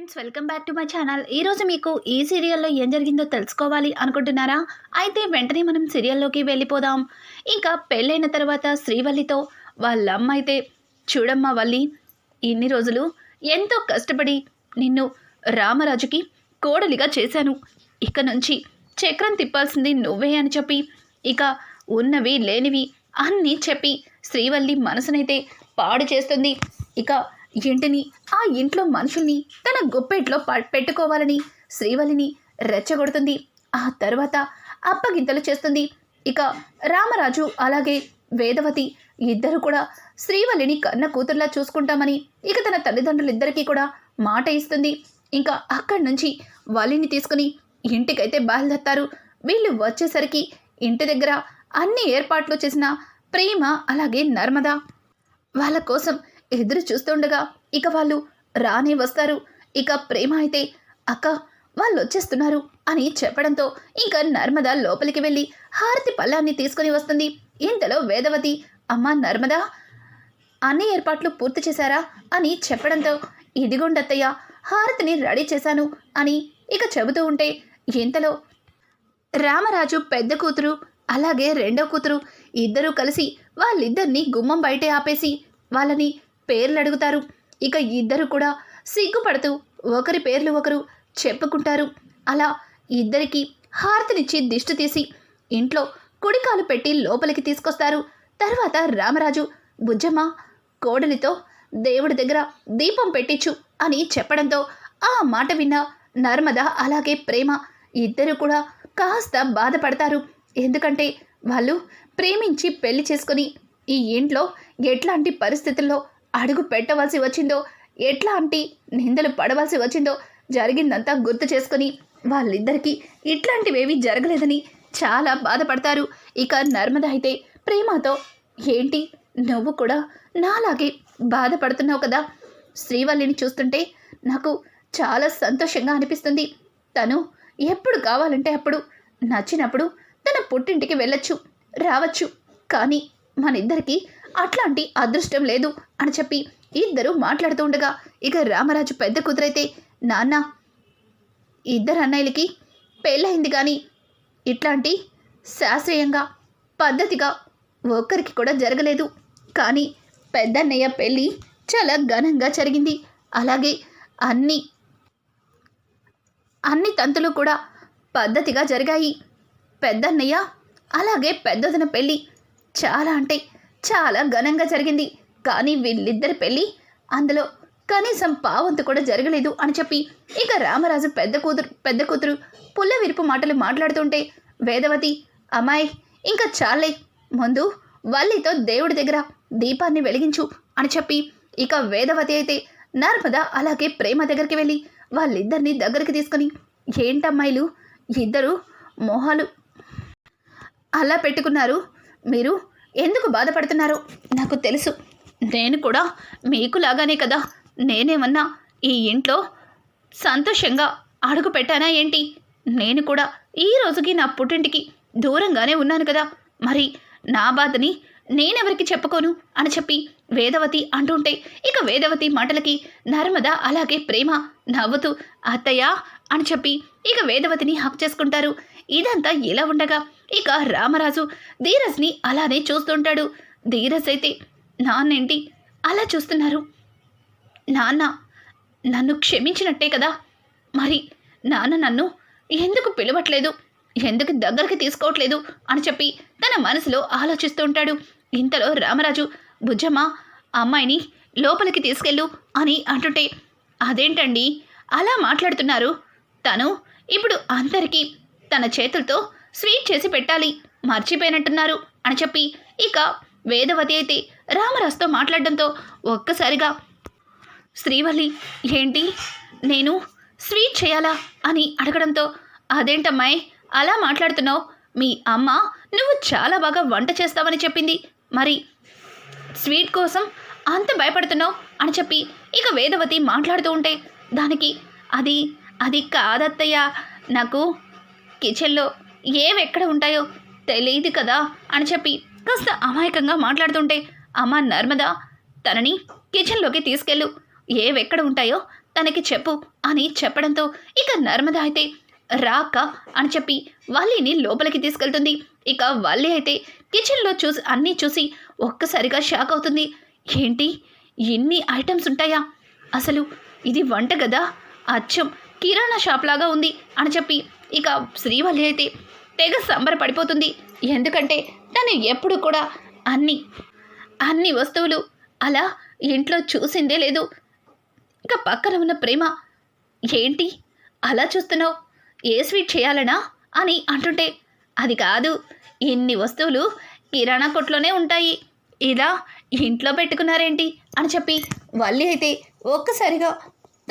Friends welcome back to my channel. ఈరోజు మీకు ఈ సీరియల్లో ఏం జరిగిందో తెలుసుకోవాలి అనుకుంటున్నారా? అయితే వెంటనే మనం సీరియల్లోకి వెళ్ళిపోదాం. ఇంకా పెళ్ళైన తర్వాత శ్రీవల్లితో వాళ్ళ అమ్మ అయితే చూడమ్మా వల్లి ఇన్ని రోజులు ఎంతో కష్టపడి నిన్ను రామరాజుకి కోడలిగా చేశాను. ఇక నుంచి చక్రం తిప్పాల్సింది నువ్వే అని చెప్పి ఇక ఉన్నవి లేనివి అన్నీ చెప్పి శ్రీవల్లి మనసునైతే పాడు చేస్తుంది. ఇక ఇంటిని ఆ ఇంట్లో మనుషుల్ని తన గుప్పెట్లో ప- పెట్టుకోవాలని శ్రీవల్లిని రెచ్చగొడుతుంది. ఆ తర్వాత అప్పగింతలు చేస్తుంది. ఇక రామరాజు అలాగే వేదవతి ఇద్దరు కూడా శ్రీవల్లిని కన్న కూతుర్లా చూసుకుంటామని ఇక తన తల్లిదండ్రులిద్దరికీ కూడా మాట ఇస్తుంది. ఇంకా అక్కడి నుంచి వలిని తీసుకుని ఇంటికైతే బయలుదేరతారు. వీళ్ళు వచ్చేసరికి ఇంటి దగ్గర అన్ని ఏర్పాట్లు చేసిన ప్రేమ అలాగే నర్మద వాళ్ళ కోసం ఎదురు చూస్తుండగా ఇక వాళ్ళు రానే వస్తారు. ఇక ప్రేమ అయితే అక్క వాళ్ళు వచ్చేస్తున్నారు అని చెప్పడంతో ఇంకా నర్మద లోపలికి వెళ్ళి హారతి పళ్ళాన్ని తీసుకుని వస్తుంది. ఇంతలో వేదవతి? అమ్మ నర్మద అన్ని ఏర్పాట్లు పూర్తి చేశారా? అని చెప్పడంతో ఇదిగోండత్తయ్య హారతిని రెడీ చేశాను అని ఇక చెబుతూ ఉంటే ఇంతలో రామరాజు పెద్ద కూతురు అలాగే రెండో కూతురు ఇద్దరూ కలిసి వాళ్ళిద్దరిని గుమ్మం బయటే ఆపేసి వాళ్ళని పేర్లు అడుగుతారు ఇక ఇద్దరు కూడా సిగ్గుపడుతూ ఒకరి పేర్లు ఒకరు చెప్పుకుంటారు. అలా ఇద్దరికి హారతినిచ్చి దిష్టి తీసి ఇంట్లో కుడికాలు పెట్టి లోపలికి తీసుకొస్తారు. తర్వాత రామరాజు బుజ్జమ్మ కోడలితో దేవుడి దగ్గర దీపం పెట్టించు అని చెప్పడంతో ఆ మాట విన్న నర్మద అలాగే ప్రేమ ఇద్దరు కూడా కాస్త బాధపడతారు. ఎందుకంటే వాళ్ళు ప్రేమించి పెళ్ళి చేసుకుని ఈ ఇంట్లో ఎట్లాంటి పరిస్థితుల్లో అడుగు పెట్టవలసి వచ్చిందో ఎట్లాంటి నిందలు పడవలసి వచ్చిందో జరిగిందంతా గుర్తు చేసుకుని వాళ్ళిద్దరికీ ఇట్లాంటివేవి జరగలేదని చాలా బాధపడతారు. ఇక నర్మద అయితే ప్రేమతో ఏంటి నువ్వు కూడా నాలాగే బాధపడుతున్నావు కదా? శ్రీవల్లిని చూస్తుంటే నాకు చాలా సంతోషంగా అనిపిస్తుంది. తను ఎప్పుడు కావాలంటే అప్పుడు నచ్చినప్పుడు తన పుట్టింటికి వెళ్ళొచ్చు రావచ్చు. కానీ మనిద్దరికీ అట్లాంటి అదృష్టం లేదు అని చెప్పి ఇద్దరు మాట్లాడుతూ ఉండగా ఇక రామరాజు పెద్ద కుదురైతే నాన్న ఇద్దరు అన్నయ్యలకి పెళ్ళయింది కానీ ఇట్లాంటి శాస్త్రీయంగా పద్ధతిగా ఒక్కరికి కూడా జరగలేదు. కానీ పెద్దన్నయ్య పెళ్ళి చాలా ఘనంగా జరిగింది. అలాగే అన్ని అన్ని తంతులు కూడా పద్ధతిగా జరిగాయి. పెద్దన్నయ్య అలాగే పెద్దదన పెళ్ళి చాలా అంటే చాలా ఘనంగా జరిగింది. కానీ వీళ్ళిద్దరి పెళ్ళి అందులో కనీసం పావంతు కూడా జరగలేదు అని చెప్పి ఇక రామరాజు పెద్ద కూతురు పెద్ద కూతురు పుల్ల విరుపు మాటలు మాట్లాడుతుంటే వేదవతి అమ్మాయి ఇంకా చాలే ముందు వల్లితో దేవుడి దగ్గర దీపాన్ని వెలిగించు అని చెప్పి ఇక వేదవతి అయితే నర్మద అలాగే ప్రేమ దగ్గరికి వెళ్ళి వాళ్ళిద్దరిని దగ్గరికి తీసుకుని ఏంటమ్మాయిలు? ఇద్దరు మొహాలు అలా పెట్టుకున్నారు. మీరు ఎందుకు బాధపడుతున్నారో? నాకు తెలుసు. నేను కూడా మీకు లాగానే కదా. నేనేమన్నా ఈ ఇంట్లో సంతోషంగా అడుగు పెట్టానా ఏంటి? నేను కూడా ఈ రోజుకి నా పుట్టింటికి దూరంగానే ఉన్నాను కదా. మరి నా బాధని నేనెవరికి చెప్పుకోను? అని చెప్పి వేదవతి అంటుంటే ఇక వేదవతి మాటలకి నర్మద అలాగే ప్రేమ నవ్వుతూ అత్తయ్య అని చెప్పి ఇక వేదవతిని హక్ చేసుకుంటారు. ఇదంతా ఇలా ఉండగా ఇక రామరాజు ధీరజ్ని అలానే చూస్తుంటాడు. ధీరజ్ అయితే నాన్నేంటి? అలా చూస్తున్నారు. నాన్న నన్ను క్షమించినట్టే కదా. మరి నాన్న నన్ను ఎందుకు పిలవట్లేదు? ఎందుకు దగ్గరికి తీసుకోవట్లేదు? అని చెప్పి తన మనసులో ఆలోచిస్తూ ఉంటాడు. ఇంతలో రామరాజు బుజ్జమ్మ అమ్మాయిని లోపలికి తీసుకెళ్ళు అని అంటుంటే అదేంటండి? అలా మాట్లాడుతున్నారు. తను ఇప్పుడు అందరికీ తన చేతులతో స్వీట్ చేసి పెట్టాలి. మర్చిపోయినట్టున్నారు అని చెప్పి ఇక వేదవతి అయితే రామరాజుతో మాట్లాడడంతో ఒక్కసారిగా శ్రీవల్లి ఏంటి? నేను స్వీట్ చేయాలా? అని అడగడంతో అదేంటమ్మాయి అలా మాట్లాడుతున్నావు? మీ అమ్మ నువ్వు చాలా బాగా వంట చేస్తావని చెప్పింది. మరి స్వీట్ కోసం అంత భయపడుతున్నావు? అని చెప్పి ఇక వేదవతి మాట్లాడుతూ ఉంటే దానికి అది అది కాదత్తయ్య నాకు కిచెన్లో ఏవెక్కడ ఉంటాయో తెలియదు కదా అని చెప్పి కాస్త అమాయకంగా మాట్లాడుతుంటే అమ్మ నర్మద తనని కిచెన్లోకి తీసుకెళ్ళు. ఏవెక్కడ ఉంటాయో తనకి చెప్పు అని చెప్పడంతో ఇక నర్మద అయితే రాక అని చెప్పి వల్లిని లోపలికి తీసుకెళ్తుంది. ఇక వల్లి అయితే కిచెన్లో చూసి అన్నీ చూసి ఒక్కసారిగా షాక్ అవుతుంది. ఏంటి ఇన్ని ఐటమ్స్ ఉంటాయా? అసలు ఇది వంట కదా అచ్చం కిరాణా షాప్ లాగా ఉంది అని చెప్పి ఇక శ్రీవల్లి అయితే తెగ సంబరపడిపోతుంది ఎందుకంటే తను ఎప్పుడు కూడా అన్ని అన్ని వస్తువులు అలా ఇంట్లో చూసిందే లేదు. ఇక పక్కన ఉన్న ప్రేమ ఏంటి? అలా చూస్తున్నావు? ఏ స్వీట్ చేయాలనా? అని అంటుంటే అది కాదు ఇన్ని వస్తువులు కిరాణా కొట్లోనే ఉంటాయి. ఇలా ఇంట్లో పెట్టుకున్నారేంటి? అని చెప్పి వల్లి అయితే ఒక్కసారిగా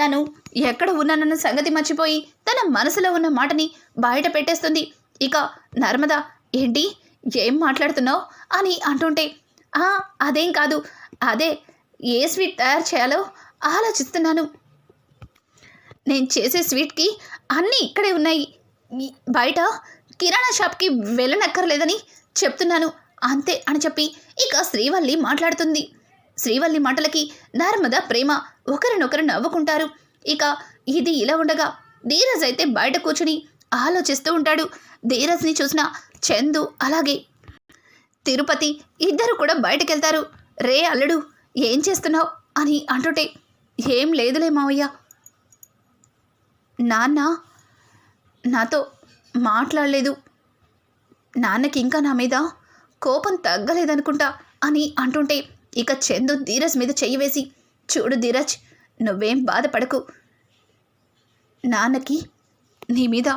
తను ఎక్కడ ఉన్నానన్న సంగతి మర్చిపోయి తన మనసులో ఉన్న మాటని బయట పెట్టేస్తుంది. ఇక నర్మద ఏంటి? ఏం మాట్లాడుతున్నావు? అని అంటుంటే "ఆ, అదేం కాదు. అదే ఏ స్వీట్ తయారు చేయాలో ఆలోచిస్తున్నాను. నేను చేసే స్వీట్కి అన్నీ ఇక్కడే ఉన్నాయి. బయట కిరాణా షాప్కి వెళ్ళనక్కర్లేదని చెప్తున్నాను. అంతే అని చెప్పి ఇక శ్రీవల్లి మాట్లాడుతుంది. శ్రీవల్లి మాటలకి నర్మద ప్రేమ ఒకరినొకరు నవ్వుకుంటారు. ఇక ఇది ఇలా ఉండగా ధీరజ్ అయితే బయట కూర్చుని ఆలోచిస్తూ ఉంటాడు. ధీరజ్ని చూసిన చందు అలాగే తిరుపతి ఇద్దరు కూడా బయటకెళ్తారు. రే అల్లుడు ఏం చేస్తున్నావు? అని అంటుంటే ఏం లేదులే మావయ్య. నాన్న నాతో మాట్లాడలేదు. నాన్నకి ఇంకా నా మీద కోపం తగ్గలేదనుకుంటా అని అంటుంటే ఇక చందు ధీరజ్ మీద చెయ్యి వేసి చూడు ధీరజ్ నువ్వేం బాధపడకు. నాన్నకి నీ మీద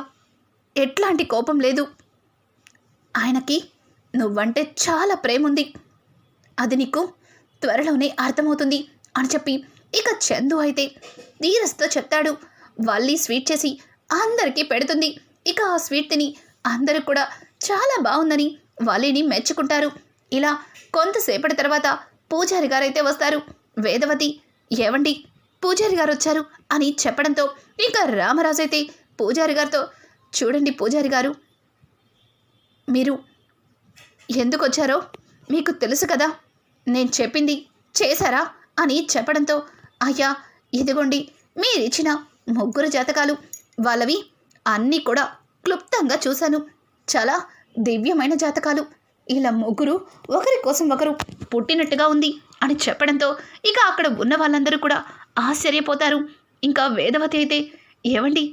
ఎట్లాంటి కోపం లేదు. ఆయనకి నువ్వంటే చాలా ప్రేమ ఉంది అది నీకు త్వరలోనే అర్థమవుతుంది అని చెప్పి ఇక చందు అయితే ధీరస్తో చెప్తాడు. వల్లి స్వీట్ చేసి అందరికీ పెడుతుంది. ఇక ఆ స్వీట్ తిని అందరూ కూడా చాలా బాగుందని వల్లిని మెచ్చుకుంటారు. ఇలా కొంతసేపటి తర్వాత పూజారి గారైతే వస్తారు. వేదవతి ఏవండి? పూజారి గారు వచ్చారు అని చెప్పడంతో ఇంకా రామరాజైతే పూజారి గారితో చూడండి పూజారి గారు మీరు ఎందుకు వచ్చారో మీకు తెలుసు కదా నేను చెప్పింది చేశారా అని చెప్పడంతో అయ్యా ఇదిగోండి మీరిచ్చిన ముగ్గురు జాతకాలు వాళ్ళవి అన్నీ కూడా క్లుప్తంగా చూశాను. చాలా దివ్యమైన జాతకాలు. ఇలా ముగ్గురు ఒకరి కోసం ఒకరు పుట్టినట్టుగా ఉంది. అని చెప్పడంతో ఇక అక్కడ ఉన్న వాళ్ళందరూ కూడా ఆశ్చర్యపోతారు. ఇంకా వేదవతి అయితే ఏవండి?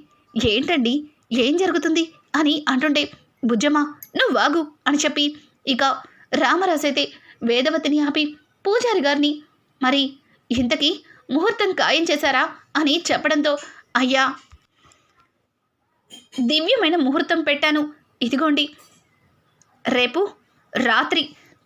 ఏంటండి? ఏం జరుగుతుంది? అని అంటుంటే బుజ్జమ్మ నువ్వు వాగు అని చెప్పి ఇక రామరాజు అయితే వేదవతిని ఆపి పూజారి గారిని మరి ఇంతకీ ముహూర్తం ఖాయం చేశారా? అని చెప్పడంతో అయ్యా దివ్యమైన ముహూర్తం పెట్టాను. ఇదిగోండి రేపు రాత్రి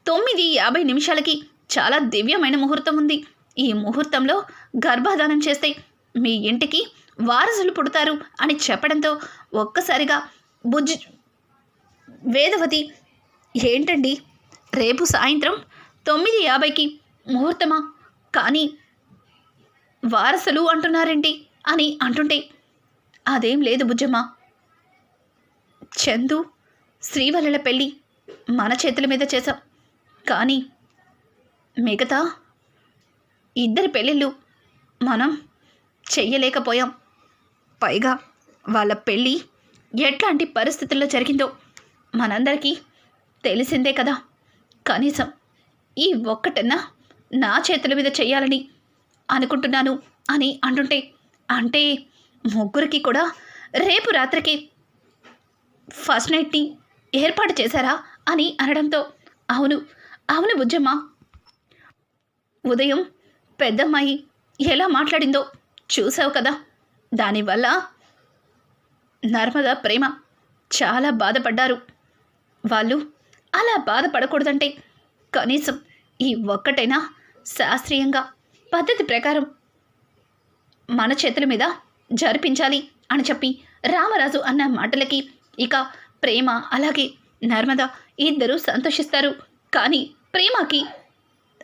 తొమ్మిది యాభై నిమిషాలకి చాలా దివ్యమైన ముహూర్తం ఉంది. ఈ ముహూర్తంలో గర్భధానం చేస్తే మీ ఇంటికి వారసులు పుడతారు అని చెప్పడంతో ఒక్కసారిగా బుజ్జి వేదవతి ఏంటండి? రేపు సాయంత్రం తొమ్మిది యాభైకి ముహూర్తమా? కానీ వారసులు అంటున్నారేంటి? అని అంటుంటే అదేం లేదు బుజ్జమ్మ. చందు శ్రీవల్లల పెళ్ళి మన చేతుల మీద చేశాం. కానీ మిగతా ఇద్దరి పెళ్ళిళ్ళు మనం చెయ్యలేకపోయాం. పైగా వాళ్ళ పెళ్ళి ఎట్లాంటి పరిస్థితుల్లో జరిగిందో మనందరికీ తెలిసిందే కదా. కనీసం ఈ ఒక్కటన్నా నా చేతుల మీద చేయాలని అనుకుంటున్నాను అని అంటుంటే అంటే ముగ్గురికి కూడా రేపు రాత్రికి ఫస్ట్ నైట్ని ఏర్పాటు చేశారా అని అనడంతో అవును అవును బుజ్జమ్మ. ఉదయం పెద్దమ్మాయి ఎలా మాట్లాడిందో చూసావు కదా. దానివల్ల నర్మద ప్రేమ చాలా బాధపడ్డారు. వాళ్ళు అలా బాధపడకూడదంటే కనీసం ఈ ఒక్కటైనా శాస్త్రీయంగా పద్ధతి ప్రకారం మన చేతుల మీద జరిపించాలి అని చెప్పి రామరాజు అన్న మాటలకి ఇక ప్రేమ అలాగే నర్మద ఇద్దరూ సంతోషిస్తారు. కానీ ప్రేమకి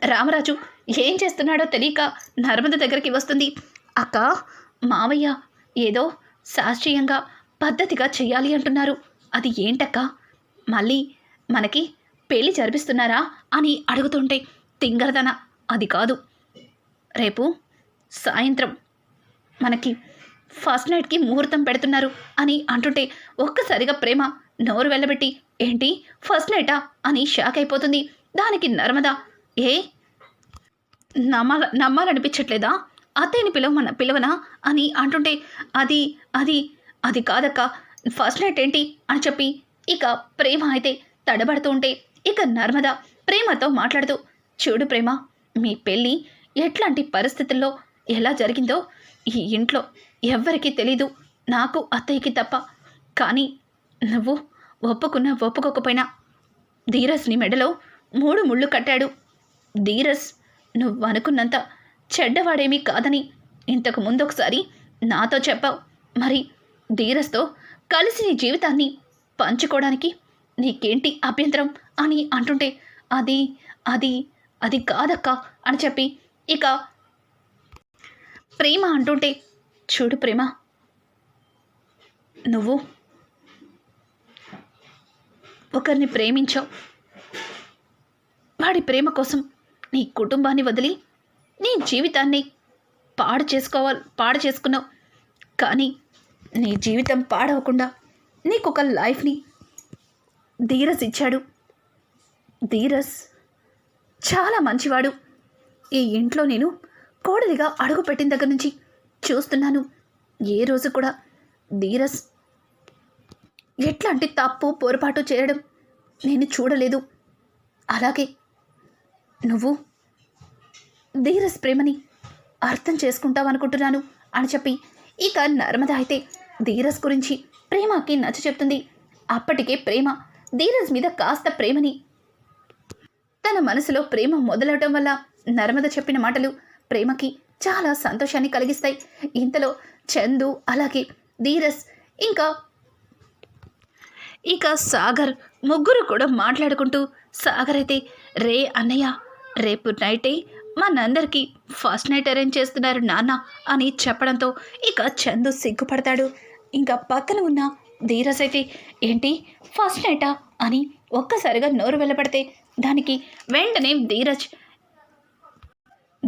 రామరాజు ఏం చేస్తున్నాడో తెలియక నర్మద దగ్గరికి వస్తుంది. అక్క మావయ్య ఏదో శాస్త్రీయంగా పద్ధతిగా చెయ్యాలి అంటున్నారు. అది ఏంటక్క? మళ్ళీ మనకి పెళ్ళి జరిపిస్తున్నారా అని అడుగుతుంటే తింగరదన అది కాదు. రేపు సాయంత్రం మనకి ఫస్ట్ నైట్కి ముహూర్తం పెడుతున్నారు అని అంటుంటే ఒక్కసారిగా ప్రేమ నోరు వెళ్ళబెట్టి ఏంటి ఫస్ట్ నైటా? అని షాక్ అయిపోతుంది. దానికి నర్మదా ఏ నమ్మాల నమ్మాలనిపించట్లేదా? అత్తయ్యని పిలవమన పిలవనా? అని అంటుంటే అది అది అది కాదక్క ఫస్ట్ నైట్ ఏంటి? అని చెప్పి ఇక ప్రేమ అయితే తడబడుతూ ఉంటే ఇక నర్మద ప్రేమతో మాట్లాడుతూ చూడు ప్రేమ మీ పెళ్ళి ఎట్లాంటి పరిస్థితుల్లో ఎలా జరిగిందో ఈ ఇంట్లో ఎవ్వరికీ తెలీదు నాకు అత్తయ్యకి తప్ప. కానీ నువ్వు ఒప్పుకున్నా ఒప్పుకోకపోయినా ధీరస్ని మెడలో మూడు ముళ్ళు కట్టాడు. ధీరస్ నువ్వు అనుకున్నంత చెడ్డవాడేమీ కాదని ఇంతకు ముందు ఒకసారి నాతో చెప్పావు. మరి ధీరస్తో కలిసి నీ జీవితాన్ని పంచుకోవడానికి నీకేంటి అభ్యంతరం అని అంటుంటే అది అది అది కాదక్క అని చెప్పి ఇక ప్రేమ అంటుంటే చూడు ప్రేమ నువ్వు ఒకరిని ప్రేమించావు. వాడి ప్రేమ కోసం నీ కుటుంబాన్ని వదిలి నీ జీవితాన్ని పాడు చేసుకోవాలి పాడు చేసుకున్నావు. కానీ నీ జీవితం పాడవకుండా నీకు ఒక లైఫ్ని ధీరస్ ఇచ్చాడు. ధీరస్ చాలా మంచివాడు. ఈ ఇంట్లో నేను కోడలిగా అడుగు పెట్టిన దగ్గర నుంచి చూస్తున్నాను. ఏ రోజు కూడా ధీరస్ ఎట్లాంటి తప్పు పొరపాటు చేయడం నేను చూడలేదు. అలాగే నువ్వు ధీరస్ ప్రేమని అర్థం చేసుకుంటావనుకుంటున్నాను అని చెప్పి ఇక నర్మద అయితే ధీరస్ గురించి ప్రేమకి నచ్చ చెప్తుంది. అప్పటికే ప్రేమ ధీరస్ మీద కాస్త ప్రేమని తన మనసులో ప్రేమ మొదలవటం వల్ల నర్మద చెప్పిన మాటలు ప్రేమకి చాలా సంతోషాన్ని కలిగిస్తాయి. ఇంతలో చందు అలాగే ధీరస్ ఇంకా ఇక సాగర్ ముగ్గురు కూడా మాట్లాడుకుంటూ సాగర్ అయితే రే అన్నయ్య రేపు నైటే మనందరికీ ఫస్ట్ నైట్ అరేంజ్ చేస్తున్నారు నాన్న అని చెప్పడంతో ఇక చందు సిగ్గుపడతాడు. ఇంకా పక్కన ఉన్న ధీరస్ అయితే ఏంటి? ఫస్ట్ నైటా? అని ఒక్కసారిగా నోరు వెళ్ళబడితే దానికి వెంటనే ధీరజ్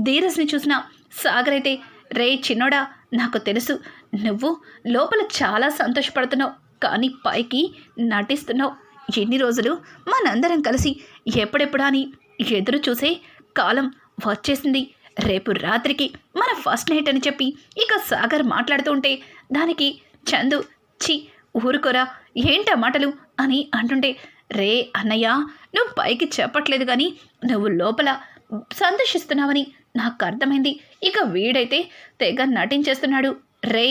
ధీరజ్ని చూసిన సాగర్ అయితే రే చిన్నోడా నాకు తెలుసు. నువ్వు లోపల చాలా సంతోషపడుతున్నావు. కానీ పైకి నటిస్తున్నావు. ఎన్ని రోజులు? మనందరం కలిసి ఎప్పుడెప్పుడా అని ఎదురు చూసే కాలం వచ్చేసింది. రేపు రాత్రికి మన ఫస్ట్ నైట్ అని చెప్పి ఇక సాగర్ మాట్లాడుతూ ఉంటే దానికి చందు చి ఊరుకోరా ఏంటా మాటలు అని అంటుంటే రే అన్నయ్య నువ్వు పైకి చెప్పట్లేదు కానీ నువ్వు లోపల సంతోషిస్తున్నావని నాకు అర్థమైంది. ఇక వీడైతే తెగ నటించేస్తున్నాడు. రే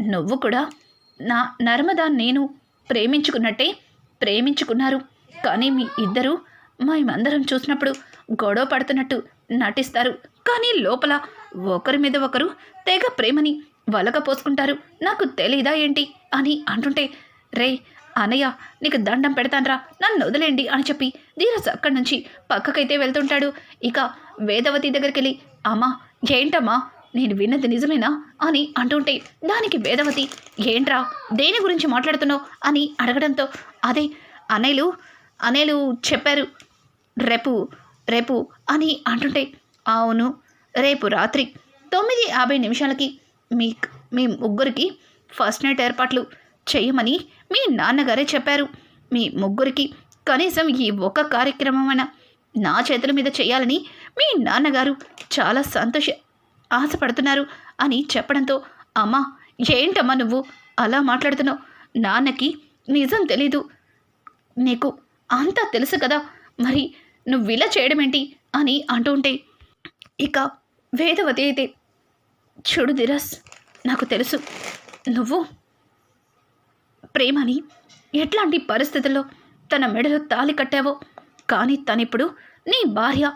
నువ్వు కూడా నా నర్మదా నేను ప్రేమించుకున్నట్టే ప్రేమించుకున్నారు. కానీ మీ ఇద్దరు మేమందరం చూసినప్పుడు గొడవ పడుతున్నట్టు నటిస్తారు. కానీ లోపల ఒకరి మీద ఒకరు తెగ ప్రేమని వలక పోసుకుంటారు. నాకు తెలీదా ఏంటి అని అంటుంటే రే అనయ్య నీకు దండం పెడతాన్రా నన్ను వదిలేండి అని చెప్పి ధీరజ్ అక్కడి నుంచి పక్కకైతే వెళ్తుంటాడు. ఇక వేదవతి దగ్గరికి వెళ్ళి అమ్మా ఏంటమ్మా నేను విన్నది నిజమేనా అని అంటుంటే దానికి వేదవతి ఏంట్రా దేని గురించి మాట్లాడుతున్నావు అని అడగడంతో అదే అనేలు అనేలు చెప్పారు. రేపు రేపు అని అంటుంటే అవును రేపు రాత్రి తొమ్మిది యాభై నిమిషాలకి మీ మీ ముగ్గురికి ఫస్ట్ నైట్ ఏర్పాట్లు చేయమని మీ నాన్నగారే చెప్పారు. మీ ముగ్గురికి కనీసం ఈ ఒక్క కార్యక్రమమైన నా చేతుల మీద చేయాలని మీ నాన్నగారు చాలా సంతోష ఆశపడుతున్నారు అని చెప్పడంతో అమ్మా ఏంటమ్మా నువ్వు అలా మాట్లాడుతున్నావు? నాన్నకి నిజం తెలీదు. నీకు అంతా తెలుసు కదా? మరి నువ్వు ఇలా చేయడం ఏంటి అని అంటుంటే ఇక వేదవతి అయితే చూడు దిరస్ నాకు తెలుసు నువ్వు ప్రేమని ఎట్లాంటి పరిస్థితుల్లో తన మెడలో తాలి కట్టావో కానీ తనిప్పుడు నీ భార్య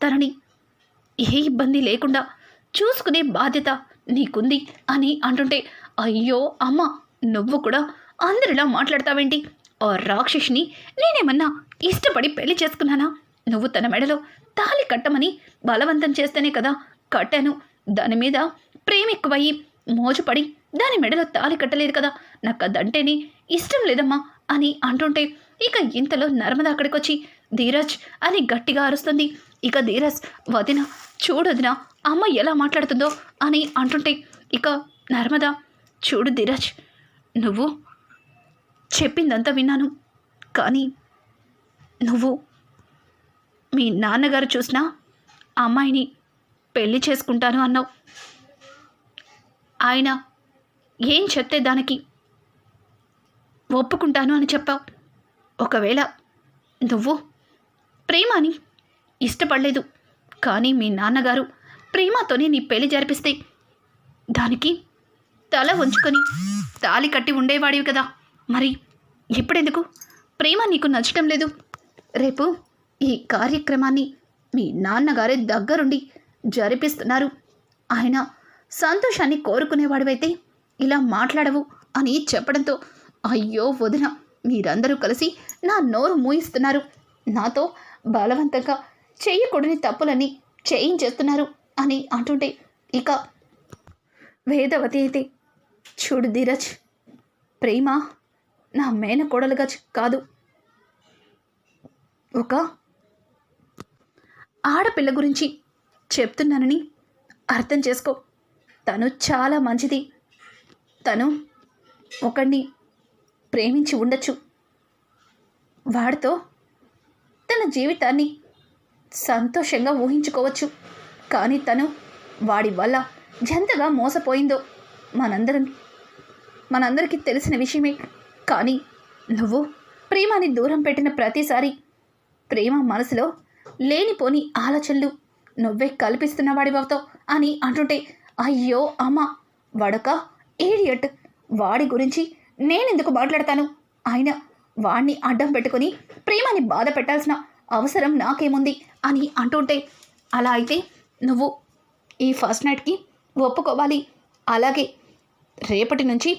తనని ఏ ఇబ్బంది లేకుండా చూసుకునే బాధ్యత నీకుంది అని అంటుంటే అయ్యో అమ్మ నువ్వు కూడా అందరిలా మాట్లాడతావేంటి? ఆ రాక్షసిని నేనేమన్నా ఇష్టపడి పెళ్ళి చేసుకున్నానా? నువ్వు తన మెడలో తాళి కట్టమని బలవంతం చేస్తేనే కదా కట్టాను. దాని మీద ప్రేమ ఎక్కువయ్యి మోజుపడి దాని మెడలో తాళి కట్టలేదు కదా. నాకు అదంటేనే ఇష్టం లేదమ్మా అని అంటుంటే ఇక ఇంతలో నర్మద అక్కడికి వచ్చి ధీరజ్ అని గట్టిగా అరుస్తుంది. ఇక ధీరజ్ వదిన చూడొదిన అమ్మ ఎలా మాట్లాడుతుందో అని అంటుంటే ఇక నర్మదా చూడు ధీరజ్ నువ్వు చెప్పిందంతా విన్నాను. కానీ నువ్వు మీ నాన్నగారు చూసినా అమ్మాయిని పెళ్ళి చేసుకుంటాను అన్నావు. ఆయన ఏం చెప్తే దానికి ఒప్పుకుంటాను అని చెప్పావు. ఒకవేళ నువ్వు ప్రేమని ఇష్టపడలేదు కానీ మీ నాన్నగారు ప్రేమతోనే నీ పెళ్ళి జరిపిస్తే దానికి తల ఉంచుకొని తాలి కట్టి ఉండేవాడివి కదా. మరి ఇప్పుడెందుకు? ప్రేమ నీకు నచ్చటం లేదు. రేపు ఈ కార్యక్రమాన్ని మీ నాన్నగారే దగ్గరుండి జరిపిస్తున్నారు. ఆయన సంతోషాన్ని కోరుకునేవాడివైతే ఇలా మాట్లాడవు అని చెప్పడంతో అయ్యో వదిన మీరందరూ కలిసి నా నోరు మూయిస్తున్నారు. నాతో బలవంతంగా చేయకూడని తప్పులని చేయించేస్తున్నారు అని అంటుంటే ఇక వేదవతి అయితే చూడు ధీరజ్ ప్రేమ నా మేనకోడలుగా కాదు. ఒక ఆడపిల్ల గురించి చెప్తున్నానని అర్థం చేసుకో. తను చాలా మంచిది. తను ఒకడిని ప్రేమించి ఉండొచ్చు. వాడితో తన జీవితాన్ని సంతోషంగా ఊహించుకోవచ్చు. కానీ తను వాడి వల్ల ఎంతగా మోసపోయిందో మనందరం మనందరికీ తెలిసిన విషయమే. కానీ నువ్వు ప్రేమని దూరం పెట్టిన ప్రతిసారి ప్రేమ మనసులో లేనిపోని ఆలోచనలు నువ్వే కల్పిస్తున్నవాడివవుతో అని అంటుంటే అయ్యో అమ్మ వడక ఏడియట్ వాడి గురించి నేనెందుకు మాట్లాడతాను? ఆయన వాణ్ణి అడ్డం పెట్టుకొని ప్రేమని బాధ పెట్టాల్సిన అవసరం నాకేముంది అని అంటుంటే అలా అయితే నువ్వు ఈ ఫస్ట్ నైట్కి ఒప్పుకోవాలి. అలాగే రేపటి నుంచి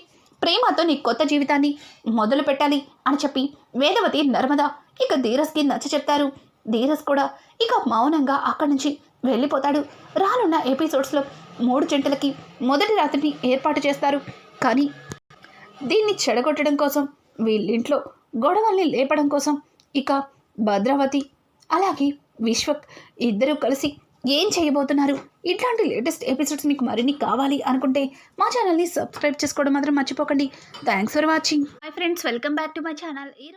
ప్రేమతో నీ కొత్త జీవితాన్ని మొదలు పెట్టాలి అని చెప్పి వేదవతి నర్మద ఇక ధీరస్కి నచ్చ చెప్తారు. ధీరస్ కూడా ఇక మౌనంగా అక్కడి నుంచి వెళ్ళిపోతాడు. రానున్న ఎపిసోడ్స్లో మూడు జంటలకి మొదటి రాత్రిని ఏర్పాటు చేస్తారు. కానీ దీన్ని చెడగొట్టడం కోసం వీళ్ళింట్లో గొడవల్ని లేపడం కోసం ఇక భద్రావతి అలాగే విశ్వక్ ఇద్దరూ కలిసి ఏం చేయబోతున్నారు? ఇట్లాంటి లేటెస్ట్ ఎపిసోడ్స్ మీకు మరిన్ని కావాలి అనుకుంటే మా ఛానల్ని సబ్స్క్రైబ్ చేసుకోవడం మాత్రం మర్చిపోకండి. Thanks for watching. My friends welcome back to my channel. ఈరోజు